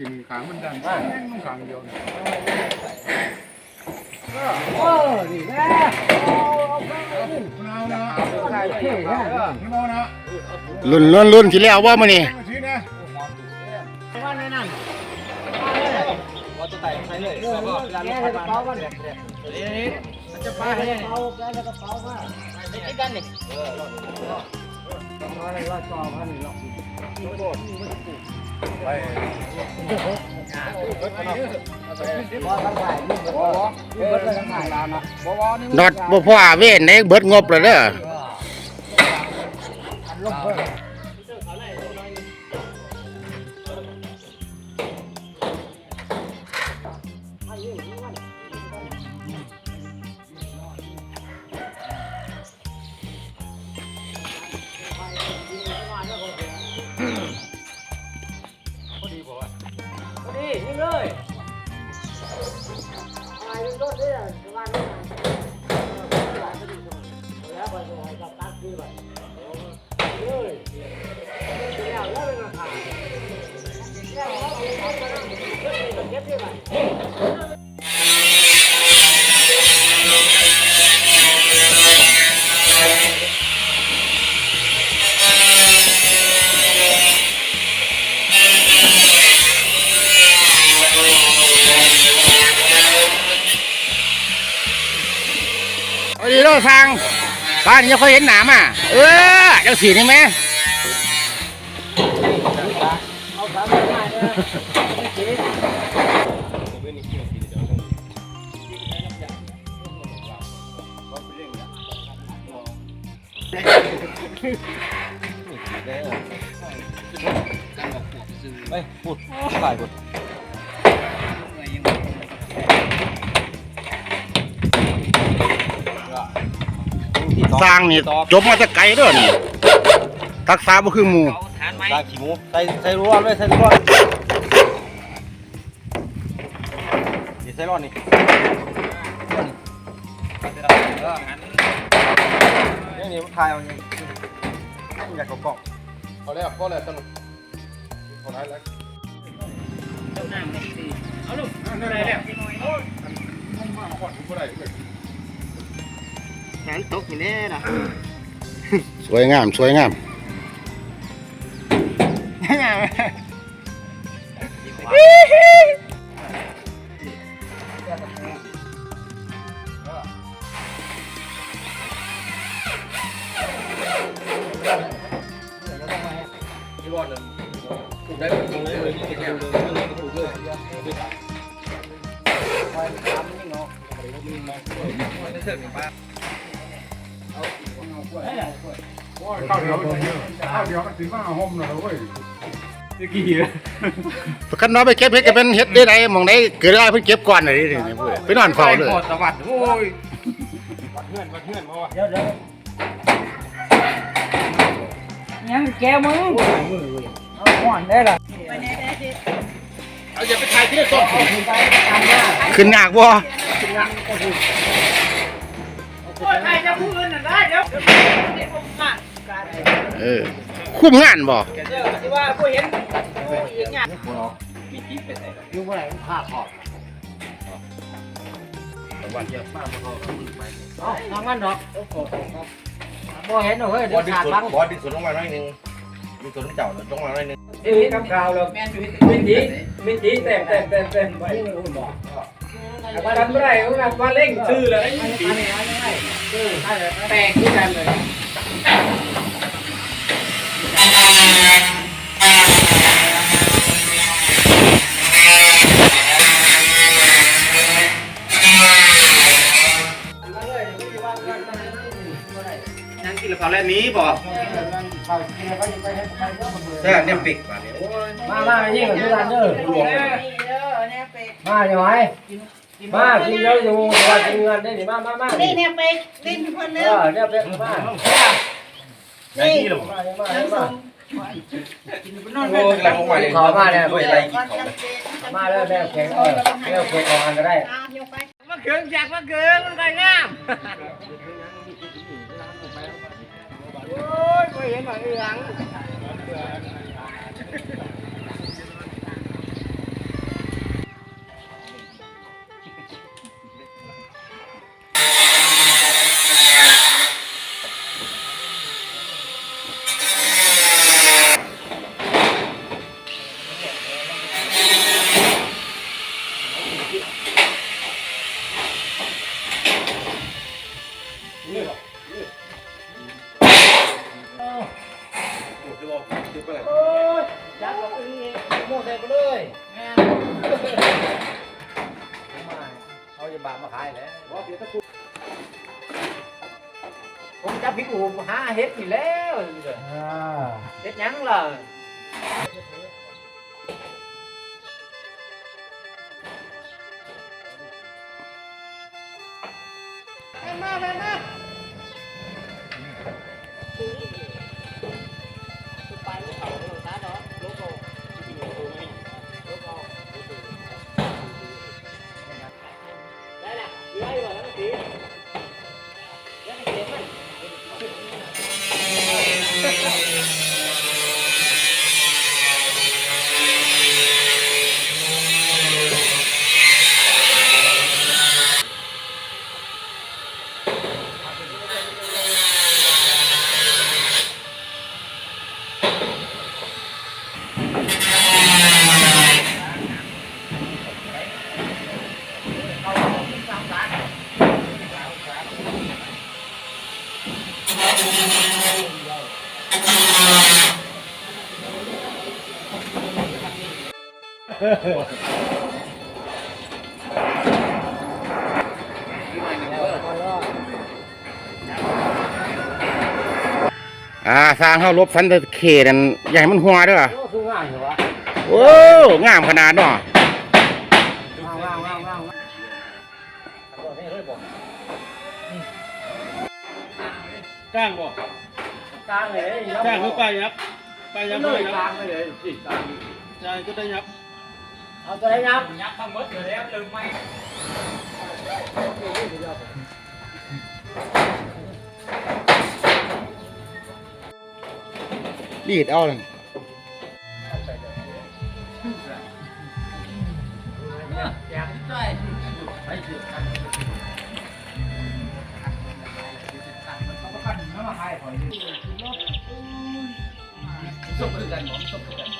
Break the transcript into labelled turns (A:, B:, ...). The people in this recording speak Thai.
A: กินขางมันดันแม่งขางเดียวเนี่ย
B: เออนี่แม่เอาเอาไป
A: คุณเอานะ
B: ใส่เท่นะ
A: คุณเอานะ
C: รุ่นรุ่นรุ่นที่แล้วว่ามื้อนี้
A: มาชี้นะ
B: ว่าในนั้น
D: ว่าตัวไต่ใช้เลย
B: เออ
D: แล้วก็
B: แกจะกระเป๋ามาเนี่ย
D: นี่มันจะปลาให้
B: ก
D: เนี่
B: ระ
D: ย
B: เป๋าแกจะกระเป๋ามา
D: ไอ้กันนี่
B: ร้อยร้อยต่อพันหรอก
A: ไป
B: พอทั้งถ่ายนี่บ่เบิดเลยทั้งถ่ายแล้วนะ
A: บ่บ่นี่
C: ดอด นอดบ่พ่อเว้นได้เบิดงบเลยเด้อ
D: ยิงเลย
C: เอาดีเด้อทางบ้านนี้เคยเห็นหนามอะ เออจังสีนี่แม่
B: เอาสามพันมาเนี่ย
D: ไปพูดถ่ายพูด
C: สร้างนี่จบมาจากไกลเด้อนี่ทักษะบ่คือหมู่
D: ตาขี้หมูใส่ใส่ร้อนเลยใส่ร้อนนี่ใส่ร้อนนี่นี่นี่มันถ่ายเอาอย่างอยากกรอบ
A: เอาแล้วก็แล้วสนุกเอาได้แล้วเอาลูกนั่นแหละมันมาก่อนบ่ได้เลย
D: แขนตกอยู่แน่นะ
C: สวยงาม สวยงาม
D: ที่ร้อนเลยถูกได้ถูกเลยเลยนี่แถวเลยถูกเลย
B: คอยทำนี่เนาะ
D: ไม่เสิร์ฟป้า
A: โอ้ย ข้าวเดียวข้าวเดียวมันสิมาห่มน่ะเว้ย
C: คันน้อยไปเก็บเฮ็ดก็เป็นเฮ็ดได้ไดหม่องใดเกิดอะไรเพิ่นเก็บก่อนน่ะนี่นี่เว้ยไปนอนเฝ้าเลย
A: สวัสดิ์โอ้ย
D: วัดเพื่อนวัดเพื่อนเพราว่า
B: เดี๋ยวเดี๋ยวยังแกมึงเอาห่อนได้ล่ะ
C: เอาอย่าไปถ่ายที่ต้น
B: เอาขึ้นหน้า
C: ขึ้นยากบ่
E: ใครจะพูดน่ะได้ เดี๋ยวเดี๋ยวเอ
C: อคุ้มงานบ่
E: เดี๋ยวที่ว่าผู้เห็นผู้อีกเนี่ย
B: อยู่บ่ไหนมันพาขอบเอาทางนั้นดอกบ่เห็นหรอกเฮ้ยเดี๋
D: อ
B: ยว
D: ดิ
B: ขาด
D: สน
B: บัง
D: บอดิสนลงมาหน่อยนึงดิสนเจ้าลงมาหน่อยนึง
B: นี่มีกับข่าวแล้ว
E: แม่นอยู่
B: มินดีมินดีเต็มเต็มเต็มเต็มไปนี่คุณบอก ทำไรคุณมาเล่งชื่อเลยไอ้ปีแตกที่กันเลย
D: นั่งกินข้าวแล้วนี้บ่ใช่เนี่ยปิกมาเนี่ย
B: มามายิ่งกับทุกท่านเด้อ
E: นี่เด้อเนี่ยเด
B: มาอย่าไว้ มากินเยอะอยู่ว่ากินเงินได้ดิมามามา
E: นี่เนี่ยเป็ดลิ้นคน
B: เอ
E: เร็ว
B: อเนี่ยเป็นมา
D: ได้ที่หรอ
B: มามา
E: น้ำ
B: มา
E: ส้ม
D: โอ้ยกำลังลงมาเลย
B: ขอมาเนี่ย
D: ด้วยอะไรกินเขา
B: มาแล้วแม่แข็งเออแม่แข็งออกกันก็ได้
E: ตามยกไปมาเกินจากมาเกินมันไปงาม
B: โอ้ยไม่เห็นหน่อยอีหยัง จับเราอึ้งเองโม่ใส่ไปเลยเขาจะบาปมาขายแหล้วผมจับพี่กูหาเฮ็ดอยู่แล้วเฮ็ดหยังล่ะ
F: แม่มาแม่มา Thank you.
C: อ่าสร้างเฮาลบฟันตะเขนั่นอย่าให้มันหัวเด้อ
B: โอ้คือง่ายเหรอวะ
C: โอ้งามขนาดเนาะ
D: จ้างบ่
B: กลางเลย
D: จ้างคือไปยับ ไปยับ
B: เล
D: เลยย
B: กลางไปเลยสิกลาง
D: จ้างก็ได้ยับ
B: เอาตัวไหนยับ
E: ยับทั้งหมดเลยแล้วลืมไหม
C: รีดเอาเลย
B: ส่งคือกันผมส่งคือกัน